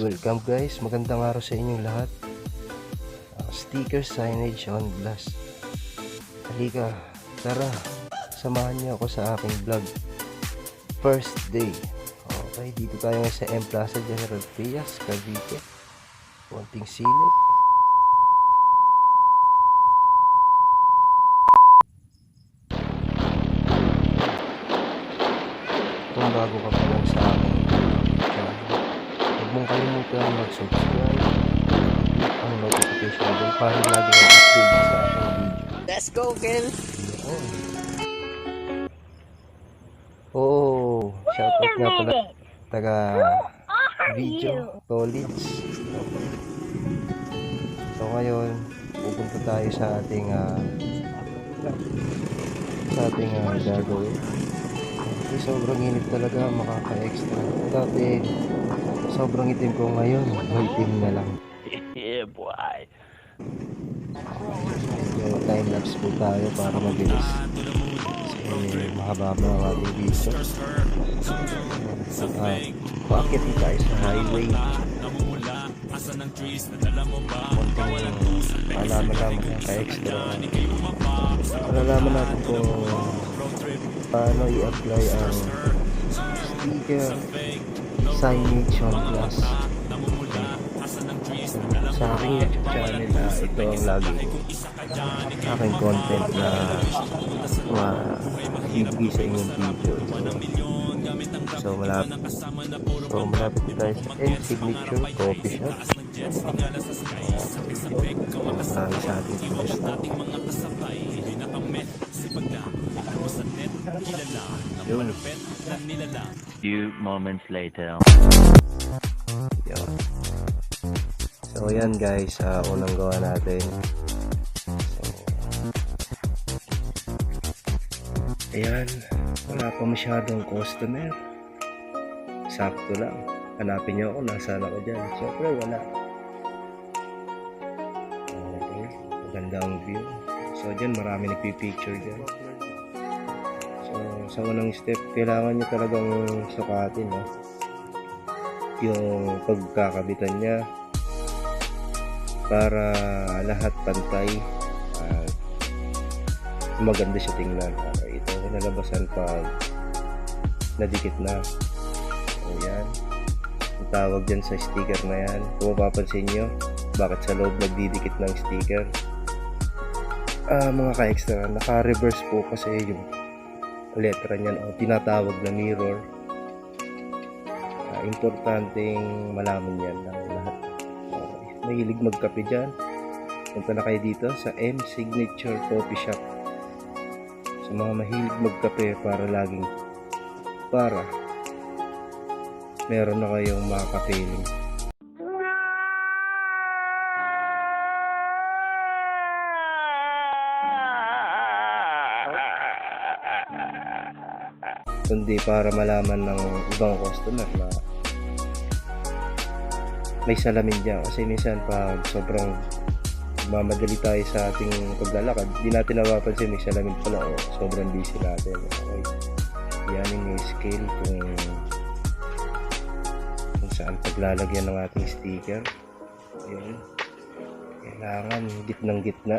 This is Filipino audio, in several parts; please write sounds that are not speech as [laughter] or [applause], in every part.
welcome guys. Magandang araw sa inyong lahat. Uh, sticker signage on glass. Halika, tara. Samahan niyo ako sa aking vlog. First day. Okay, dito tayo sa M Plaza General Trias, Cavite. Konting silip. Kung bago ka pa lang sa huwag mong kalimutan mag-subscribe ang notification bell para lagi kang update sa aking video. Let's go, Kel! Oo, shoutout nga pala taga video Tolits. So ngayon, pupunta tayo sa ating ah, sa ating ah, gagawin. Kasi sobrang init talaga, makaka-extra. Dati, sobrang itim ko ngayon, itim na lang. Yeah, boy! Medyo time-lapse po tayo para mabilis. Kasi mahaba mo ang ating video. Ah, bakit tayo sa highway? Konting alaman lang ka-extra. Malalaman natin kung paano i-apply ang sticker signage on glass sa aking channel na ito ang lagi. Aking content na ma-ibigay sa inyong video. So malapit so malapit tayo sa Signature Coffee Shop. Marami sa ating gusto. Yun Few moments later. So, yan guys, ah, unang gawa natin. So, ayan, wala pa masyadong customer. Sakto lang. Hanapin niyo ako, nasaan ako dyan. Siyempre, wala. Okay, magandang view. So, dyan, marami nagpipicture dyan. So, sa unang step, kailangan nyo talagang sukatin, no? yung pagkakabitan niya para lahat pantay at maganda siya tingnan. Okay, ito nalabasan pag nadikit na. So, yan. Ang tawag dyan sa sticker na yan. Kung mapapansin nyo, bakit sa loob nagdidikit ng sticker. Ah, mga ka-extra, naka-reverse po kasi yung letra niyan o tinatawag na mirror. Ah, importanteng malaman yan ng lahat. Okay. Mahilig magkape dyan. Punta na kayo dito sa M Signature Coffee Shop. Sa mga mahilig magkape para laging para meron na kayong makakapiling. Kundi para malaman ng ibang customer na may salamin dyan. Kasi minsan pag sobrang mamadali tayo sa ating paglalakad di natin napapansin may salamin pala o sobrang busy natin. Okay. Yan yung scale kung kung saan paglalagyan ng ating sticker. Ayun. Kailangan gitnang gitna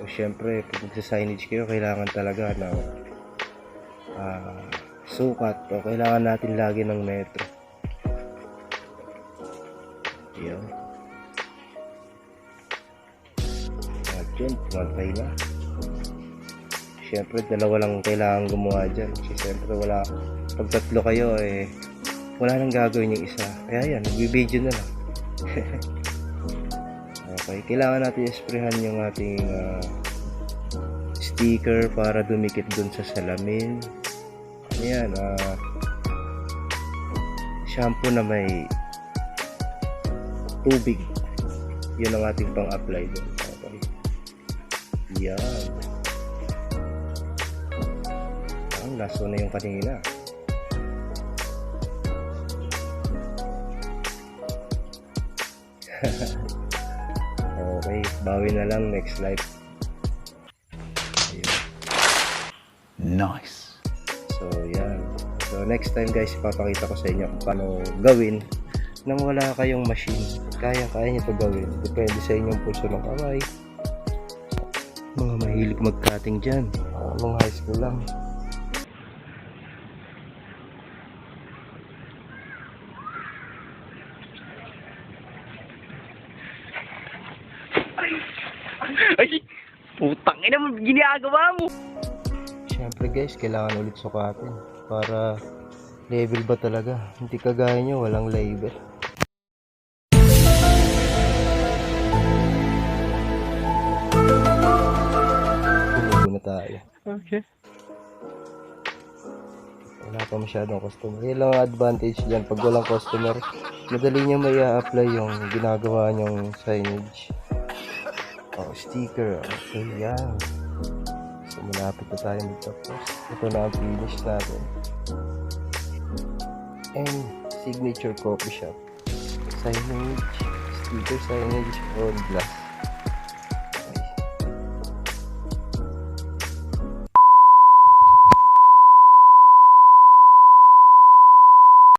So, syempre, pag magsa-signage kayo, kailangan talaga ng ah, sukat o kailangan natin lagi ng metro. Yun. At yun, tumantay na. Syempre, dalawa lang kailangan gumawa dyan. Kasi syempre, wala, pag tatlo kayo, eh, wala nang gagawin yung isa. Kaya yan, nagbibideo na lang. [laughs] Okay, kailangan natin isprehan yung ating ah, sticker para dumikit dun sa salamin. Ayan, ah shampoo na may tubig. Yun ang ating pang-apply dun. Okay. Yan. Ang laso na yung kanina. [laughs] Okay, bawi na lang next life. Ayun. Nice. So, yan. So, next time guys, ipapakita ko sa inyo kung paano gawin nang wala kayong machine. Kaya-kaya nyo ito gawin. Depende sa inyong pulso ng kamay. Mga mahilig mag-cutting dyan. Mga high school lang. Ay! Putang ina mo, ginagawa mo! Siyempre guys, kailangan ulit sukatin para level ba talaga. Hindi kagaya nyo, walang label. Tumugo na tayo. Okay. Wala pa masyadong customer. Yan lang ang advantage dyan. Pag walang customer, madali nyo may apply yung ginagawa nyong signage. Oh, sticker. Okay, yan. So, malapit na tayo magtapos. Ito na ang finish natin. And signature coffee shop. Signage, sticker signage on glass.